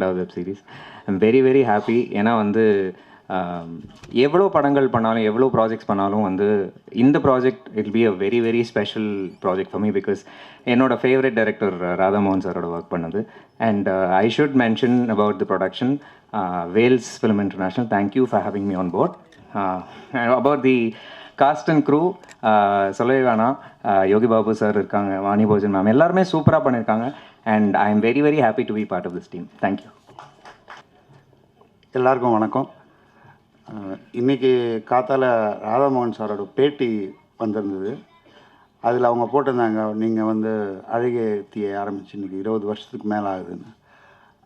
ரெண்டாவது web series I'm very very happy ஏன்னா வந்து எவ்வளோ படங்கள் பண்ணாலும் எவ்வளோ ப்ராஜெக்ட்ஸ் பண்ணாலும் வந்து இந்த project it be a very very special project for me because என்னோட ஃபேவரட் டைரக்டர் ராதாமோகன் சாரோட ஒர்க் பண்ணது. And I should mention about the production Vels film international thank you for having me on board about the cast and crew சொல்லவே வேணாம். Yogi Babu sir இருக்காங்க Vani Bhojan ma'am எல்லாருமே சூப்பராக பண்ணியிருக்காங்க and I am very very happy to be part of this team thank you எல்லாருக்கும் வணக்கம். இன்றைக்கி இன்னைக்கு காத்தால ராதாமோகன் சாரோட பேட்டி வந்திருந்தது. அதில் அவங்க போட்டிருந்தாங்க. நீங்கள் வந்து அழகிய தீயை ஆரம்பிச்சு இன்னைக்கு இருபது வருஷத்துக்கு மேலே ஆகுதுன்னு.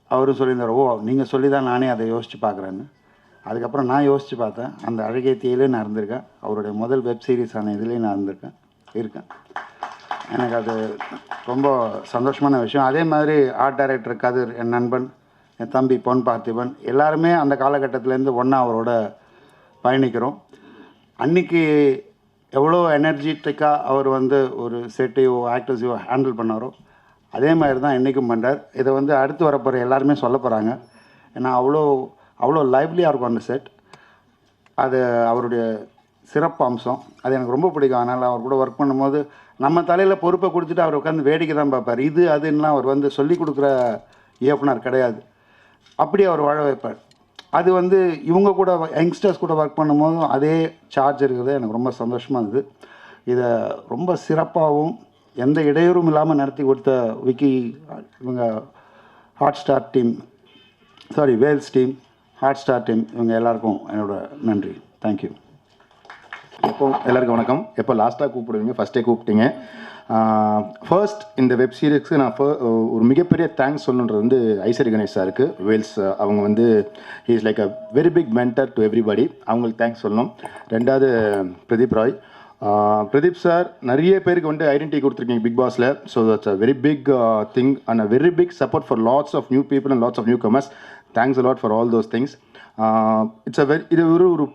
அவரும் சொல்லியிருந்தார் ஓ நீங்கள் சொல்லி தான் நானே அதை யோசித்து பார்க்குறேன்னு. அதுக்கப்புறம் நான் யோசித்து பார்த்தேன். அந்த அழகிய தீயிலே நான் இருந்திருக்கேன். அவருடைய முதல் வெப் சீரிஸான இதுலேயும் நான் இருந்திருக்கேன். இருக்கேன். எனக்கு அது ரொம்ப சந்தோஷமான விஷயம். அதே மாதிரி ஆர்ட் டைரக்டர் கதிர் என் நண்பன் என் தம்பி பொன் பார்த்திபன் எல்லாருமே அந்த காலகட்டத்திலேருந்து ஒன்றா அவரோட பயணிக்கிறோம். அன்னைக்கு எவ்வளோ எனர்ஜெட்டிக்காக அவர் வந்து ஒரு செட்டையோ ஆக்டர்ஸையோ ஹேண்டில் பண்ணாரோ அதே மாதிரி தான் என்றைக்கும் பண்ணுறார் இதை வந்து அடுத்து வரப்போகிற எல்லாருமே சொல்ல போகிறாங்க ஏன்னா அவ்வளோ அவ்வளோ லைவ்லியாக இருக்கும் அந்த செட் அது அவருடைய சிறப்பு அம்சம். அது எனக்கு ரொம்ப பிடிக்கும். அதனால் அவர் கூட ஒர்க் பண்ணும்போது நம்ம தலையில் பொறுப்பை கொடுத்துட்டு அவர் உட்காந்து வேடிக்கை தான் பார்ப்பார். இது அதுன்னா அவர் வந்து சொல்லி கொடுக்குற இயக்குனர் கிடையாது. அப்படி அவர் வாழ வைப்பார். அது வந்து இவங்க கூட யங்ஸ்டர்ஸ் கூட ஒர்க் பண்ணும்போதும் அதே சார்ஜ் இருக்கிறது எனக்கு ரொம்ப சந்தோஷமாக இருந்தது. இதை ரொம்ப சிறப்பாகவும் எந்த இடையூறும் இல்லாமல் நடத்தி கொடுத்த விக்கி இவங்க Hotstar team sorry Vels team Hotstar team இவங்க எல்லாருக்கும் என்னோட நன்றி. தேங்க்யூ இப்போ எல்லாருக்கும் வணக்கம். எப்போ லாஸ்ட்டாக கூப்பிடுவீங்க? ஃபஸ்ட்டே கூப்பிட்டீங்க. ஃபர்ஸ்ட் இந்த வெப் சீரிஸ்க்கு நான் ஒரு மிகப்பெரிய தேங்க்ஸ் சொல்லணுன்றது வந்து ஐசரி கணேஷ் சாருக்கு வேல்ஸ் அவங்க வந்து is like a very big mentor to everybody அவங்களுக்கு தேங்க்ஸ் சொல்லணும். ரெண்டாவது பிரதீப் ராய். பிரதீப் சார் நிறைய பேருக்கு வந்து ஐடென்டிட்டி கொடுத்துருக்கீங்க பிக் பாஸில் so that's a very big thing and a very big support for lots of new people and lots of new comers thanks a lot for all those things it's a very இது ஒரு ஒரு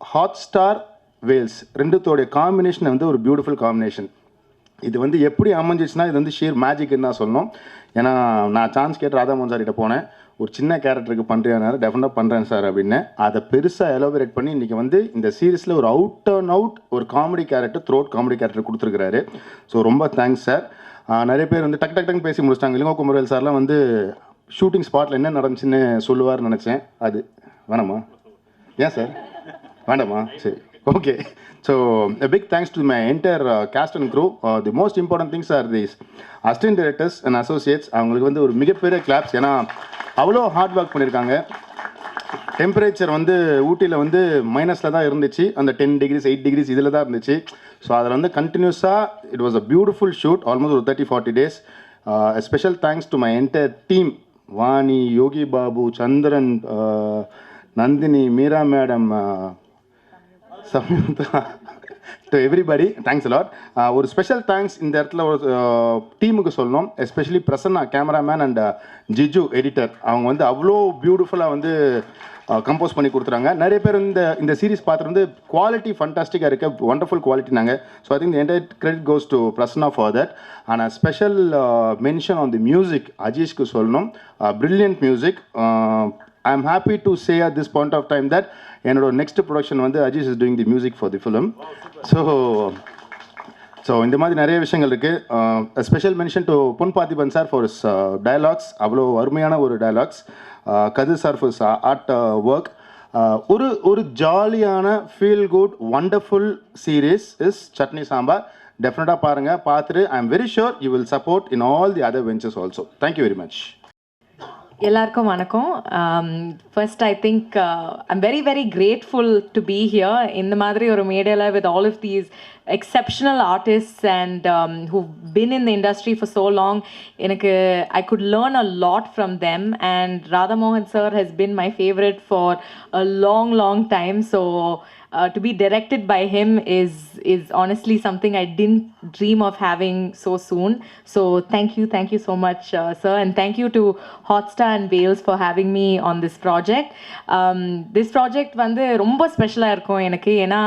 Hotstar Vels ரெண்டுத்தோடைய combination வந்து ஒரு beautiful combination இது வந்து எப்படி அமைஞ்சிச்சுன்னா இது வந்து ஷீர் மேஜிக்னு தான் சொல்லணும். ஏன்னா நான் சான்ஸ் கேட்டு ராதாமோகன் சார் கிட்ட போனேன். ஒரு சின்ன கேரக்டருக்கு பண்ணுறியானாரு டெஃபினட்டாக பண்ணுறேன் சார் அப்படின்னு. அதை பெருசாக எலோபரேட் பண்ணி இன்றைக்கி வந்து இந்த சீரீஸில் ஒரு அவுட் அண்ட் அவுட் ஒரு comedy character throat comedy character கொடுத்துருக்காரு ஸோ ரொம்ப தேங்க்ஸ் சார் நிறைய பேர் வந்து டக் டக் டக்னு பேசி முடிச்சிட்டாங்க. இளங்கோ குமரவேல் சார்லாம் வந்து ஷூட்டிங் ஸ்பாட்டில் என்ன நடந்துச்சுன்னு சொல்லுவார்னு நினச்சேன். அது வேணாமா? ஏன் சார் வேண்டாமா? சரி. Okay so big thanks to my entire cast and crew the most important things are these assistant directors and associates அவங்களுக்கு வந்து ஒரு மிகப்பெரிய கிளாப்ஸ் ஏன்னா அவ்வளோ ஹார்ட் ஒர்க் பண்ணியிருக்காங்க டெம்பரேச்சர் வந்து ஊட்டியில் வந்து மைனஸில் தான் இருந்துச்சு. அந்த டென் டிகிரிஸ் எயிட் டிகிரிஸ் இதில் தான் இருந்துச்சு. ஸோ அதில் வந்து கண்டினியூஸாக it was a beautiful shoot almost ஒரு thirty forty days special thanks to my entire team Vani Yogi Babu Chandran Nandini Meera madam Samyuktha to everybody thanks lot ஒரு special thanks இந்த இடத்துல ஒரு uh, டீமுக்கு சொல்லணும். Especially Prasanna cameraman and uh, Jiju editor அவங்க வந்து அவ்வளோ பியூட்டிஃபுல்லாக வந்து uh, கம்போஸ் பண்ணி கொடுத்துறாங்க நிறைய பேர் இந்த இந்த சீரிஸ் பார்த்துட்டு வந்து குவாலிட்டி ஃபண்டாஸ்டிக்காக இருக்க ஒண்டர்ஃபுல் குவாலிட்டி நாங்கள் so I think entire credit goes to Prasanna for that ஆனால் special mention on the music அஜீஷ்க்கு சொல்லணும். Brilliant music I am happy to say at this point of time that என்னோட next production வந்து Ajeesh is doing the music for the film so so இந்த மாதிரி நிறைய விஷயங்கள் இருக்குது special mention to Pon Parthiban sir for dialogues அவ்வளோ அருமையான ஒரு dialogues Kathir sir for art work ஒரு ஒரு ஜாலியான feel good wonderful series is Chutney Sambar டெஃபினட்டாக பாருங்கள் பார்த்துட்டு I am very sure you will support in all the other ventures also thank you very much எல்லாருக்கும் வணக்கம். First I think I'm very very grateful to be here இந்த மாதிரி ஒரு மேடையில் with all of these exceptional artist and who been in the industry for so long எனக்கு I could learn a lot from them and Radhamohan sir has been my favourite for a long long time so uh, to be directed by him is is honestly something I didn't dream of having so soon. So thank you, thank you so much, uh, sir, and thank you to Hotstar and Wales for having me on this project. Um, this project வந்து ரொம்ப ஸ்பெஷலாக இருக்கும் எனக்கு ஏன்னா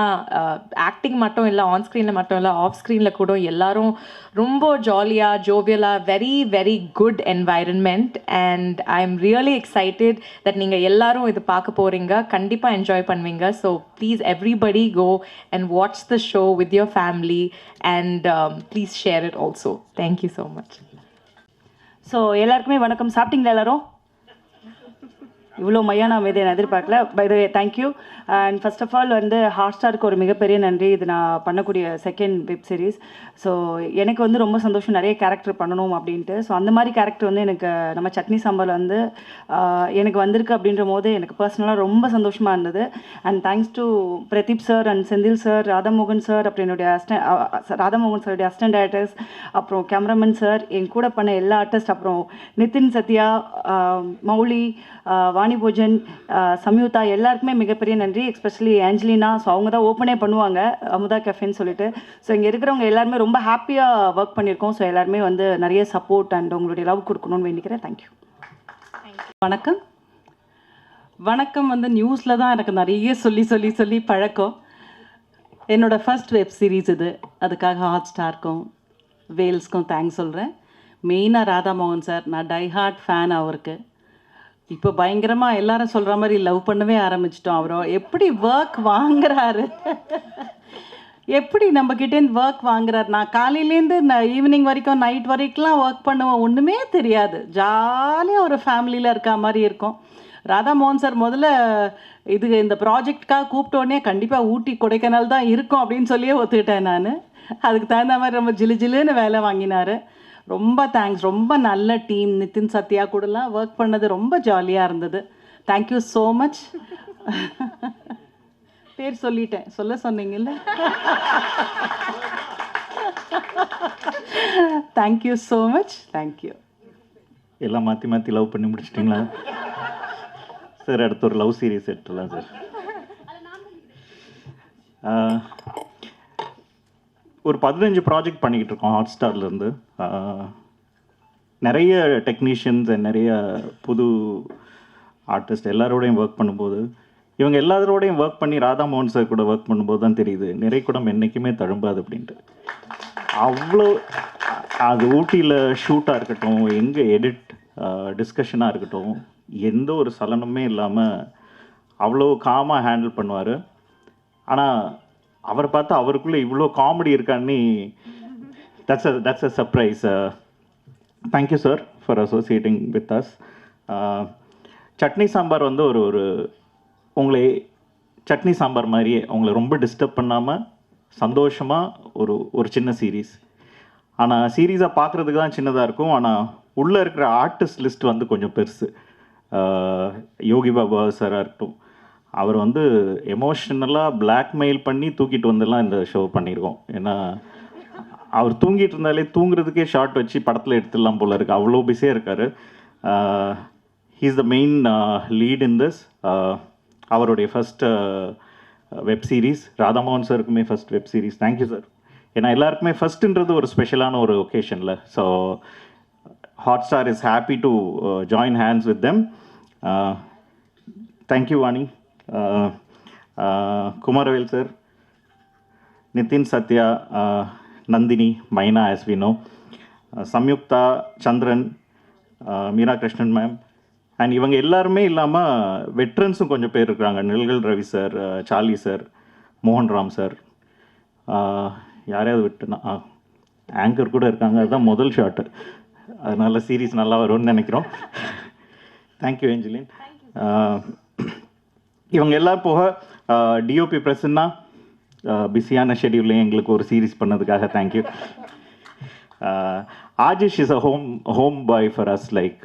acting மட்டும் இல்லை on ஸ்க்ரீனில் மட்டும் இல்லை ஆஃப் ஸ்க்ரீனில் கூட எல்லாரும் ரொம்ப ஜாலியாக ஜோவியலாக very very good environment and I am really excited that நீங்கள் எல்லாரும் இது பார்க்க போகிறீங்க கண்டிப்பாக என்ஜாய் பண்ணுவீங்க so please everybody go and watch the show with your family and um, please share it also. Thank you so much. So எல்லாருக்குமே வணக்கம் சாப்பிட்டீங்களா எல்லாரும் இவ்வளோ மையான அமைதி நான் எதிர்பார்க்கல. By the way thank you and first of all வந்து ஹாட் ஸ்டாருக்கு ஒரு மிகப்பெரிய நன்றி. இது நான் பண்ணக்கூடிய செகண்ட் வெப் சீரிஸ் ஸோ எனக்கு வந்து ரொம்ப சந்தோஷம் நிறைய கேரக்டர் பண்ணணும் அப்படின்ட்டு. ஸோ அந்த மாதிரி கேரக்டர் வந்து எனக்கு நம்ம சட்னி சாம்பார் வந்து எனக்கு வந்திருக்கு அப்படின்ற போது எனக்கு பர்சனலாக ரொம்ப சந்தோஷமாக இருந்தது. And thanks to Pradeep sir and Senthil sir Radhamohan sir அப்புறம் என்னுடைய அஸ்டன் ராதாமோகன் சாருடைய அசிஸ்டன்ட் டேரக்டர்ஸ் அப்புறம் கேமராமேன் சார் என் கூட பண்ண எல்லா ஆர்டிஸ்ட் அப்புறம் நிதின் சத்யா மௌலி ஆஹ், வாணி போஜன் ஆஹ், சம்யுக்தா எல்லாருக்குமே மிகப்பெரிய நன்றி. எஸ்பெஷலி ஆஞ்சலினா ஸோ அவங்க தான் ஓப்பனே பண்ணுவாங்க அமுதா கஃபேன்னு சொல்லிட்டு. ஸோ இங்கே இருக்கிறவங்க எல்லாருமே ரொம்ப ஹாப்பியாக ஒர்க் பண்ணியிருக்கோம். ஸோ எல்லாருமே வந்து நிறைய சப்போர்ட் அண்ட் உங்களுடைய லவ் கொடுக்கணும்னு வேண்டிக்கிறேன். தேங்க்யூ வணக்கம். வணக்கம் வந்து நியூஸில் தான் எனக்கு நிறைய சொல்லி சொல்லி சொல்லி பழக்கம். என்னோட ஃபர்ஸ்ட் வெப் சீரிஸ் இது. அதுக்காக ஹாட் ஸ்டார்க்கும் வேல்ஸ்க்கும் தேங்க்ஸ் சொல்கிறேன் மெயினாக ராதாமோகன் சார் நான் டைஹார்ட் ஃபேன் அவருக்கு. இப்போ பயங்கரமாக எல்லாரும் சொல்கிற மாதிரி லவ் பண்ணவே ஆரம்பிச்சிட்டோம். அவரும் எப்படி ஒர்க் வாங்குறாரு? எப்படி நம்ம கிட்டேருந்து ஒர்க் வாங்குறாரு? நான் காலையிலேருந்து நான் ஈவினிங் வரைக்கும் நைட் வரைக்கும்லாம் ஒர்க் பண்ணுவேன் ஒன்றுமே தெரியாது. ஜாலியாக ஒரு ஃபேமிலியில் இருக்க மாதிரி இருக்கும். ராதா மோகன் சார் முதல்ல இது இந்த ப்ராஜெக்ட்காக கூப்பிட்டோடனே கண்டிப்பாக ஊட்டி கொடைக்கானல் தான் இருக்கும் அப்படின்னு சொல்லியே ஒத்துக்கிட்டேன் நான். அதுக்கு தகுந்த மாதிரி ரொம்ப ஜிலு ஜிலுன்னு வேலை வாங்கினார். ரொம்ப தேங்க்ஸ் ரொம்ப நல்ல டீம் நிதின் சத்யா கூடலாம் ஒர்க் பண்ணது ரொம்ப ஜாலியாக இருந்தது. தேங்க்யூ ஸோ மச் பேர் சொல்லிட்டேன். சொல்ல சொன்னீங்கல்ல? தேங்க்யூ ஸோ மச் தேங்க்யூ எல்லாம் மாற்றி மாற்றி லவ் பண்ணி முடிச்சிட்டிங்களா? சார் அடுத்து ஒரு லவ் சீரிஸ் எடுத்துடலாம் சார் ஒரு பதினஞ்சு ப்ராஜெக்ட் பண்ணிக்கிட்டு இருக்கோம் ஹாட் ஸ்டார்லேருந்து நிறைய டெக்னீஷியன்ஸ் நிறைய புது ஆர்டிஸ்ட் எல்லாரோடையும் ஒர்க் பண்ணும்போது இவங்க எல்லாரோடையும் ஒர்க் பண்ணி ராதா மோகன் சார் கூட ஒர்க் பண்ணும்போது தான் தெரியுது நிறை என்றைக்குமே தழும்பாது அப்படின்ட்டு. அவ்வளோ அது ஊட்டியில் ஷூட்டாக இருக்கட்டும் எங்கே எடிட் டிஸ்கஷனாக இருக்கட்டும் எந்த ஒரு சலனமே இல்லாமல் அவ்வளோ காமாக ஹேண்டில் பண்ணுவார். ஆனால் அவரை பார்த்தா அவருக்குள்ளே இவ்வளோ காமெடி இருக்கான்னு that's a that's a surprise thank you sir for associating with us Chutney Sambar வந்து ஒரு ஒரு உங்களை சட்னி சாம்பார் மாதிரியே உங்களை ரொம்ப டிஸ்டர்ப் பண்ணாமல் சந்தோஷமாக ஒரு ஒரு சின்ன சீரீஸ் ஆனால் சீரீஸாக பார்க்குறதுக்கு தான் சின்னதாக இருக்கும். ஆனால் உள்ளே இருக்கிற ஆர்டிஸ்ட் லிஸ்ட் வந்து கொஞ்சம் பெருசு. Uh, யோகி பாபா சாராக இருக்கட்டும் அவர் வந்து எமோஷ்னலாக பிளாக்மெயில் பண்ணி தூக்கிட்டு வந்துலாம் இந்த ஷோ பண்ணியிருக்கோம். ஏன்னா அவர் தூங்கிட்டு இருந்தாலே தூங்குறதுக்கே ஷார்ட் வச்சு படத்தில் எடுத்துடலாம் போல் இருக்கு. அவ்வளோ பிஸியாக இருக்கார். He's the main lead in this அவருடைய first web series Radhamohan சாருக்குமே first web series thank you sir ஏன்னா எல்லாருக்குமே ஃபஸ்ட்டுன்றது ஒரு ஸ்பெஷலான ஒரு ஒகேஷனில் so Hotstar is happy to join hands with them thank you Vani Kumaravel sir Nithin Sathya Nandini Maina know Samyuktha Chandran Meera Krishnan ma'am and இவங்க எல்லாருமே இல்லாமல் வெட்ரன்ஸும் கொஞ்சம் பேர் இருக்கிறாங்க நில்கள் Ravi sir Charlie sir Mohanram sir யாரையாவது விட்டுனா anchor கூட இருக்காங்க. அதுதான் முதல் ஷாட்டு அதனால சீரீஸ் நல்லா வரும்னு நினைக்கிறோம். தேங்க்யூ ஏஞ்சலின் இவங்க எல்லாம் போக டிஓபி பிரசன்னா பிஸியான ஷெடியூல்லையும் எங்களுக்கு ஒரு சீரீஸ் பண்ணதுக்காக thank you Ajeesh is a home home boy for us like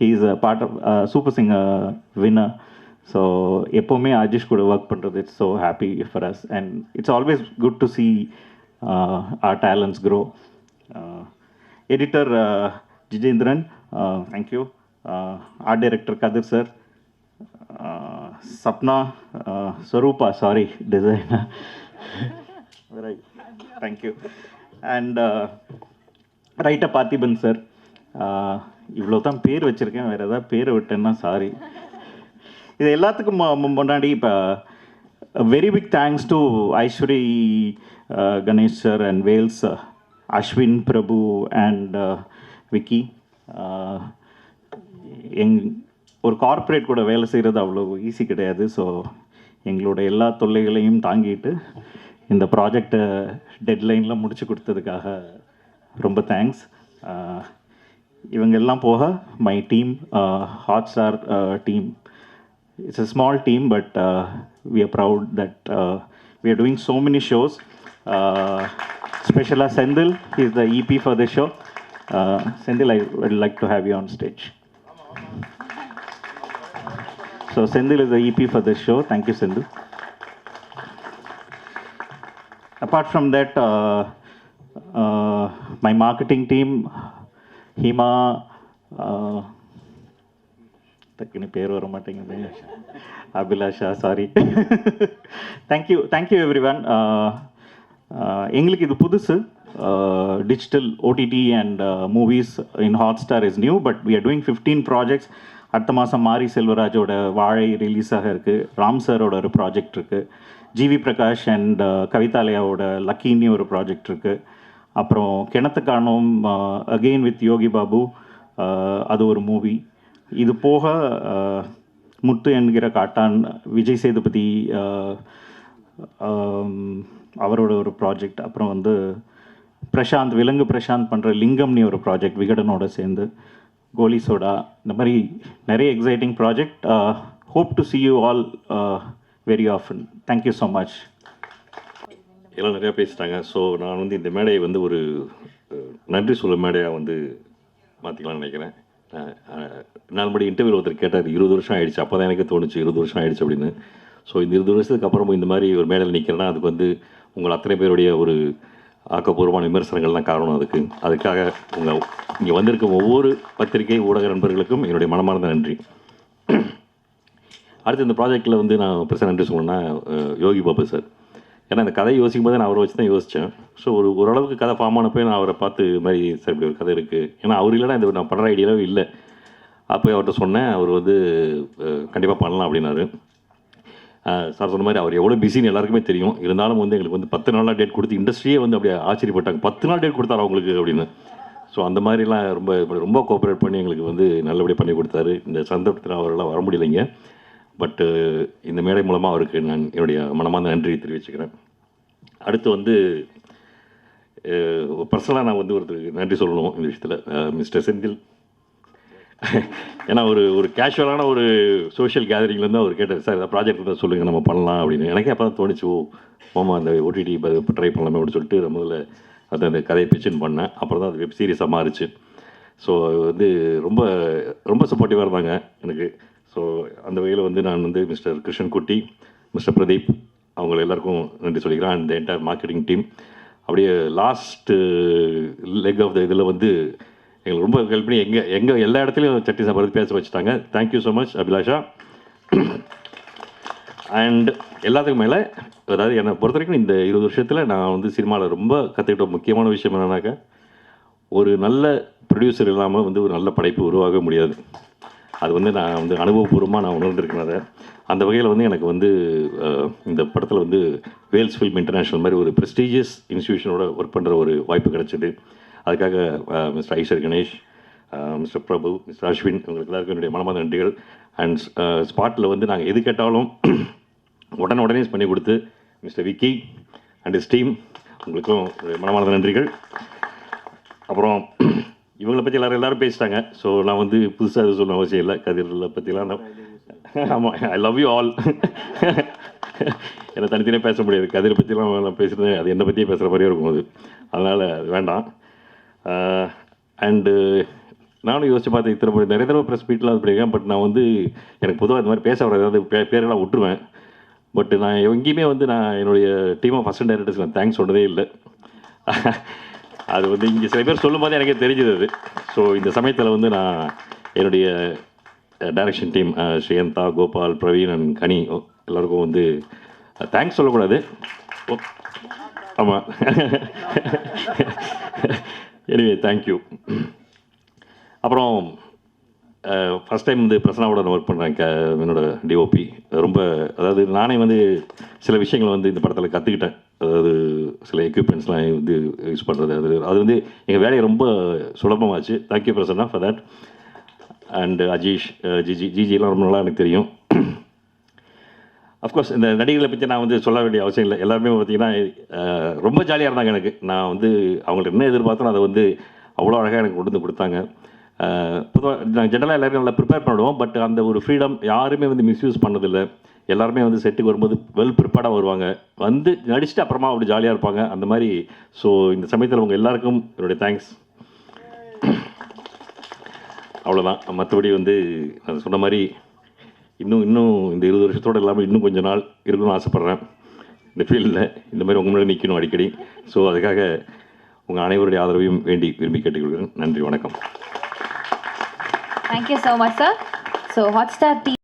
he is a part of super singer winner so எப்போவுமே ஆஜிஷ் கூட ஒர்க் பண்ணுறது it's so happy for us and it's always good to see our talents grow editor Jijendran thank you art director Kathir sir Sapna Swaroopa sorry designer right thank you and ரைட்டாக Parthiban sir இவ்வளோ தான் பேர் வச்சுருக்கேன் வேறு ஏதாவது பேர் விட்டேன்னா sorry இது எல்லாத்துக்கும் முன்னாடி இப்போ very big thanks to Ishari Ganesh sir and Vels Ashwin Prabhu and Vicky எங் ஒரு கார்ப்பரேட் கூட வேலை செய்கிறது அவ்வளோ ஈஸி கிடையாது ஸோ எங்களோட எல்லா தொல்லைகளையும் தாங்கிட்டு இந்த ப்ராஜெக்டை டெட்லைனில் முடித்து கொடுத்ததுக்காக ரொம்ப தேங்க்ஸ் இவங்க எல்லாம் போக my team Hotstar team it's a small team but we are proud that we are doing so many shows ஸ்பெஷலாக Senthil is the EP for the show Senthil I would like to have you on stage So Sendil is the EP for this show. Thank you, Sendil. Apart from that, uh, uh, my marketing team, Hima, uh, டக்குன்னு பேர் வர மாட்டேங்குது Abhilasha sorry thank you thank you everyone எங்களுக்கு இது புதுசு digital OTT and movies in Hotstar is new but we are doing fifteen projects அடுத்த மாதம் மாரி செல்வராஜோட வாழை ரிலீஸாக இருக்குது ராம் சாரோட ஒரு ப்ராஜெக்ட் இருக்குது ஜிவி பிரகாஷ் அண்ட் uh, கவிதாலயாவோட லக்கின்னு ஒரு ப்ராஜெக்ட் இருக்குது அப்புறம் Kinathu Kaanom again uh, with Yogi Babu uh, அது ஒரு மூவி இது போக முத்து என்கிற காட்டான் விஜய் சேதுபதி um, அவரோட ஒரு ப்ராஜெக்ட் அப்புறம் வந்து பிரசாந்த் விலங்கு பிரசாந்த் பண்ணுற லிங்கம்னி ஒரு ப்ராஜெக்ட் விகடனோட சேர்ந்து. கோலி சோடா இந்த மாதிரி நிறைய exciting project hope to see you all very often thank you so much எல்லாம் நிறையா பேசிட்டாங்க. ஸோ நான் வந்து இந்த மேடையை வந்து ஒரு நன்றி சொல்ல மேடையாக வந்து மாற்றிக்கலாம்னு நினைக்கிறேன். நான் நாலு மணி இன்டர்வியூ ஒருத்தர் கேட்டார் இருபது வருஷம் ஆயிடுச்சு. அப்போ தான் எனக்கு தோணுச்சு இருபது வருஷம் ஆயிடுச்சு அப்படின்னு. ஸோ இந்த இருபது வருஷத்துக்கு அப்புறமும் இந்த மாதிரி ஒரு மேடையில் நிற்கிறேன்னா அதுக்கு வந்து உங்கள் அத்தனை பேருடைய ஒரு ஆக்கப்பூர்வமான விமர்சனங்கள் தான் காரணம் அதுக்கு. அதுக்காக உங்கள் இங்கே வந்திருக்கும் ஒவ்வொரு பத்திரிகை ஊடக நண்பர்களுக்கும் என்னுடைய மனமார்ந்த நன்றி. அடுத்து இந்த ப்ராஜெக்ட்டில் வந்து நான் பெருசாக நன்றி சொல்லணும்னா யோகி பாபு சார். ஏன்னா இந்த கதை யோசிக்கும் போது நான் அவரை வச்சு தான் யோசித்தேன் ஸோ ஒரு ஓரளவுக்கு கதை ஃபார்ம் ஆனப்போ நான் அவரை பார்த்து இது மாதிரி சார் இப்படி ஒரு கதை இருக்குது ஏன்னா அவர் இல்லைனா இந்த நான் பண்ணுற ஐடியாவே இல்லை. அப்போ அவர்கிட்ட சொன்னேன் அவர் வந்து கண்டிப்பாக பண்ணலாம் அப்படின்னாரு. சார் சொன்ன மாதிரி அவர் எவ்வளோ பிஸின்னு எல்லாருக்குமே தெரியும். இருந்தாலும் வந்து எங்களுக்கு வந்து பத்து நாளாக டேட் கொடுத்து இண்டஸ்ட்ரியே வந்து அப்படியே ஆச்சரியப்பட்டாங்க. பத்து நாள் டேட் கொடுத்தாரு அவங்களுக்கு அப்படின்னு? ஸோ அந்த மாதிரிலாம் ரொம்ப ரொம்ப கோஆப்ரேட் பண்ணி எங்களுக்கு வந்து நல்லபடியாக பண்ணி கொடுத்தாரு. இந்த சந்தர்ப்பத்தில் அவரெல்லாம் வர முடியலைங்க. பட்டு இந்த மேடை மூலமாக அவருக்கு நான் என்னுடைய மனமார்ந்த நன்றி தெரிவிச்சுக்கிறேன். அடுத்து வந்து பர்சனலாக நான் வந்து ஒருத்தருக்கு நன்றி சொல்லணும் இந்த விஷயத்தில். மிஸ்டர் செந்தில். ஏன்னா ஒரு ஒரு கேஷுவலான ஒரு சோஷியல் கேதரிங்லேருந்து அவர் கேட்டார் சார் ஏதாவது ப்ராஜெக்ட் இருந்தால் சொல்லுங்கள் நம்ம பண்ணலாம் அப்படின்னு. எனக்கே அப்போ தான் தோணுச்சு ஓ மாமா அந்த ஓடிடி இப்போ ட்ரை பண்ணலாமே அப்படின்னு சொல்லிட்டு நான் முதல்ல அந்த அந்த கதையை பிச்சின் பண்ணேன். அப்புறம் தான் அது வெப் சீரிஸாக மாறிச்சு. ஸோ வந்து ரொம்ப ரொம்ப சப்போர்ட்டிவாக இருந்தாங்க எனக்கு. ஸோ அந்த வகையில் வந்து நான் வந்து மிஸ்டர் கிருஷ்ணன் குட்டி மிஸ்டர் பிரதீப் அவங்கள எல்லாருக்கும் நன்றி சொல்லிக்கிறேன் அண்ட் என்டையர் மார்க்கெட்டிங் டீம் அப்படியே லாஸ்ட்டு லெக் ஆஃப் த இதில் வந்து எங்களுக்கு ரொம்ப ஹெல்ப் பண்ணி எங்கே எங்கே எல்லா இடத்துலையும் சட்டி சாப்பாடு பேச வச்சுட்டாங்க. Thank you so much Abhilasha. And எல்லாத்துக்கும் மேலே அதாவது என்னை பொறுத்த வரைக்கும் இந்த இருபது வருஷத்தில் நான் வந்து சினிமாவில் ரொம்ப கற்றுக்கிட்ட முக்கியமான விஷயம் என்னன்னாக்கா ஒரு நல்ல ப்ரொடியூசர் இல்லாமல் வந்து ஒரு நல்ல படைப்பு உருவாக முடியாது. அது வந்து நான் வந்து அனுபவபூர்வமாக நான் உணர்ந்திருக்கேன் அதை. அந்த வகையில் வந்து எனக்கு வந்து இந்த படத்தில் வந்து வேல்ஸ் ஃபில்ம் இன்டர்நேஷ்னல் மாதிரி ஒரு ப்ரெஸ்டீஜியஸ் இன்ஸ்டியூஷனோட ஒர்க் பண்ணுற ஒரு வாய்ப்பு கிடச்சிது. அதுக்காக mister Ishwar Ganesh mister Prabhu mister Ashwin இவங்களுக்கு எல்லாருக்கும் என்னுடைய மனமார்ந்த நன்றிகள். அண்ட் ஸ்பாட்டில் வந்து நாங்கள் எது கேட்டாலும் உடனே உடனே பண்ணி கொடுத்து mister Vicky and his team உங்களுக்கும் மனமார்ந்த நன்றிகள். அப்புறம் இவங்களை பற்றி எல்லாரும் எல்லாரும் பேசிட்டாங்க. ஸோ நான் வந்து புதுசாக எதுவும் சொல்ல அவசியம் இல்லை. கதிரில் பற்றிலாம் நான் ஆமாம் ஐ லவ் யூ ஆல் என்னை தனித்தனியாக பேச முடியாது. கதிரை பற்றிலாம் பேசுகிறது அது என்னை பற்றியே பேசுகிற மாதிரியே இருக்கும் அது. அதனால் அது வேண்டாம். அண்டு நானும் யோசிச்சு பார்த்தேன் இத்தனை முறை நிறைய தடவை ப்ரெஸ் மீட்லாம் அது பண்ணியிருக்கேன் பட் நான் வந்து எனக்கு பொதுவாக இந்த மாதிரி பேச வர ஏதாவது பே பேரெல்லாம் விட்டுருவேன். பட் நான் எங்கேயுமே வந்து நான் என்னுடைய டீம் ஆஃப் ஃபஸ்ட் டைரக்டர்ஸ் நான் தேங்க்ஸ் சொன்னதே இல்லை. அது வந்து இங்கே சில பேர் சொல்லும் போது எனக்கே தெரிஞ்சது அது. ஸோ இந்த சமயத்தில் வந்து நான் என்னுடைய direction team Sriyantha Gopal Praveen and Kani எல்லாருக்கும் வந்து தேங்க்ஸ் சொல்லக்கூடாது. ஓ, ஆமாம் எனிவே தேங்க்யூ அப்புறம் ஃபஸ்ட் டைம் வந்து பிரசனாவோட நான் ஒர்க் பண்ணுறேன் க என்னோட டிஓபி ரொம்ப அதாவது நானே வந்து சில விஷயங்களை வந்து இந்த படத்தில் கற்றுக்கிட்டேன் அதாவது சில எக்யூப்மெண்ட்ஸ்லாம் வந்து யூஸ் பண்ணுறது அது அது வந்து எங்கள் வேலையை ரொம்ப சுலபமாச்சு. Thank you Prasanna for that and Ajeesh Giji ஜிஜிலாம் ரொம்ப நல்லா எனக்கு தெரியும். அஃப்கோர்ஸ் இந்த நடிகர்களை பற்றி நான் வந்து சொல்ல வேண்டிய அவசியம் இல்லை. எல்லாருமே பார்த்தீங்கன்னா ரொம்ப ஜாலியாக இருந்தாங்க எனக்கு. நான் வந்து அவங்கள்ட்ட என்ன எதிர்பார்த்தனோ அதை வந்து அவ்வளோ அழகாக எனக்கு கொண்டு வந்து கொடுத்தாங்க. பொதுவாக நான் ஜென்ரலாக எல்லாருக்கும் நல்லா ப்ரிப்பேர் பண்ணுவோம். பட் அந்த ஒரு ஃப்ரீடம் யாருமே வந்து மிஸ்யூஸ் பண்ணதில்லை. எல்லாருமே வந்து செட்டுக்கு வரும்போது வெல் ப்ரிப்பேர்டாக வருவாங்க. வந்து நடிச்சுட்டு அப்புறமா அப்படி ஜாலியாக இருப்பாங்க. அந்த மாதிரி. ஸோ இந்த சமயத்தில் உங்கள் எல்லாருக்கும் என்னுடைய தேங்க்ஸ் அவ்வளோதான் மற்றபடி வந்து நான் சொன்ன மாதிரி இன்னும் இன்னும் இந்த இருபது வருஷத்தோடு இல்லாமல் இன்னும் கொஞ்ச நாள் இருக்கணும்னு ஆசைப்பட்றேன். இந்த ஃபீல்டில் இந்த மாதிரி உங்கள் முன்னாடி நிற்கணும் அடிக்கடி. ஸோ அதுக்காக உங்கள் அனைவருடைய ஆதரவையும் வேண்டி விரும்பி கேட்டுக்கொள்கிறேன். நன்றி வணக்கம். Thank you so much sir so Hotstar D